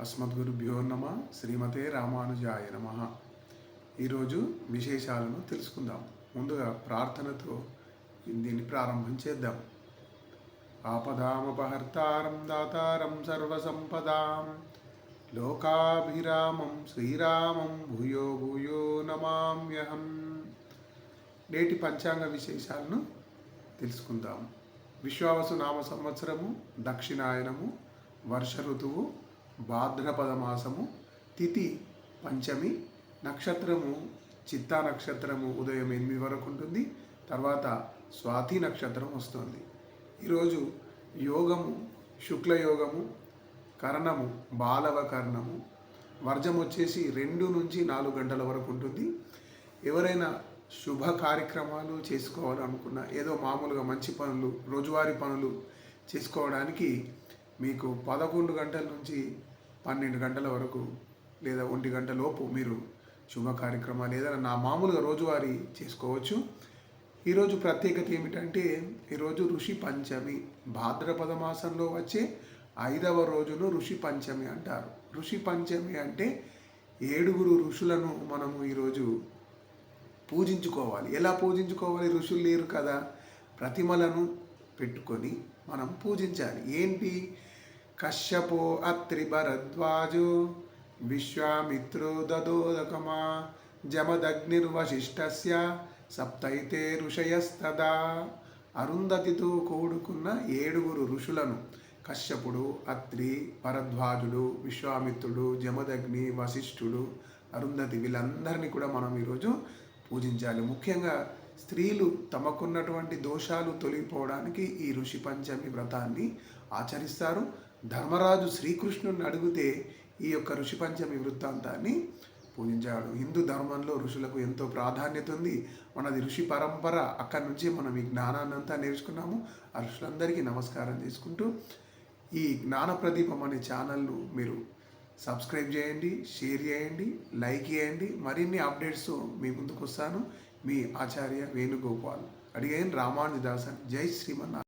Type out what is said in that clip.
అస్మద్గురుభ్యో నమ శ్రీమతే రామానుజాయ నమ. ఈరోజు విశేషాలను తెలుసుకుందాం. ముందుగా ప్రార్థనతో దీన్ని ప్రారంభం చేద్దాం. ఆపదామపహర్తారం దాతారం సర్వసంపదాం. లోకాభిరామం శ్రీరామం భూయో భూయో నమామ్యహం. నేటి పంచాంగ విశేషాలను తెలుసుకుందాం. విశ్వావసు నామ సంవత్సరము దక్షిణాయనము వర్ష ఋతువు భాద్రపద మాసము తిథి పంచమి నక్షత్రము చిత్తా నక్షత్రము ఉదయం ఎనిమిది వరకు ఉంటుంది. తర్వాత స్వాతి నక్షత్రం వస్తుంది. ఈరోజు యోగము శుక్లయోగము కరణము బాలవ కర్ణము వర్జం వచ్చేసి రెండు నుంచి నాలుగు గంటల వరకు ఉంటుంది. ఎవరైనా శుభ కార్యక్రమాలు చేసుకోవాలనుకున్న ఏదో మామూలుగా మంచి పనులు రోజువారీ పనులు చేసుకోవడానికి మీకు పదకొండు గంటల నుంచి పన్నెండు గంటల వరకు లేదా ఒంటి గంట లోపు మీరు శుభ కార్యక్రమాలు ఏదైనా నా మామూలుగా రోజువారీ చేసుకోవచ్చు. ఈరోజు ప్రత్యేకత ఏమిటంటే ఈరోజు ఋషి పంచమి భాద్రపద మాసంలో వచ్చే ఐదవ రోజును ఋషి పంచమి అంటారు. ఋషి పంచమి అంటే ఏడుగురు ఋషులను మనము ఈరోజు పూజించుకోవాలి. ఎలా పూజించుకోవాలి? ఋషులు లేరు కదా. ప్రతిమలను పెట్టుకొని మనం పూజించాలి. ఏంటి? కశ్యపో అత్రి భరద్వాజు విశ్వామిత్రో దదోదకమా జమదగ్నిర్వశిష్టస్య సప్తైతే ఋషయస్తదా. అరుంధతితో కూడుకున్న ఏడుగురు ఋషులను కశ్యపుడు అత్రి భరద్వాజుడు విశ్వామిత్రుడు జమదగ్ని వశిష్ఠుడు అరుంధతి వీళ్ళందరినీ కూడా మనం ఈరోజు పూజించాలి. ముఖ్యంగా స్త్రీలు తమకున్నటువంటి దోషాలు తొలగిపోవడానికి ఈ ఋషి పంచమి వ్రతాన్ని ఆచరిస్తారు. ధర్మరాజు శ్రీకృష్ణుని అడిగితే ఈ యొక్క ఋషి పంచమి వృత్తాంతాన్ని పూజించాడు. హిందూ ధర్మంలో ఋషులకు ఎంతో ప్రాధాన్యత ఉంది. మనది ఋషి పరంపర అక్కడి నుంచి మనం ఈ జ్ఞానాన్ని అంతా నేర్చుకున్నాము. ఆ ఋషులందరికీ నమస్కారం చేసుకుంటూ ఈ జ్ఞాన ప్రదీపం అనే ఛానల్ను మీరు సబ్స్క్రైబ్ చేయండి షేర్ చేయండి లైక్ చేయండి. మరిన్ని అప్డేట్స్ మీ ముందుకు వస్తాను. మీ ఆచార్య వేణుగోపాల్. అడిగాను రామానుజదాసన్ జై శ్రీమన్నారాయణ.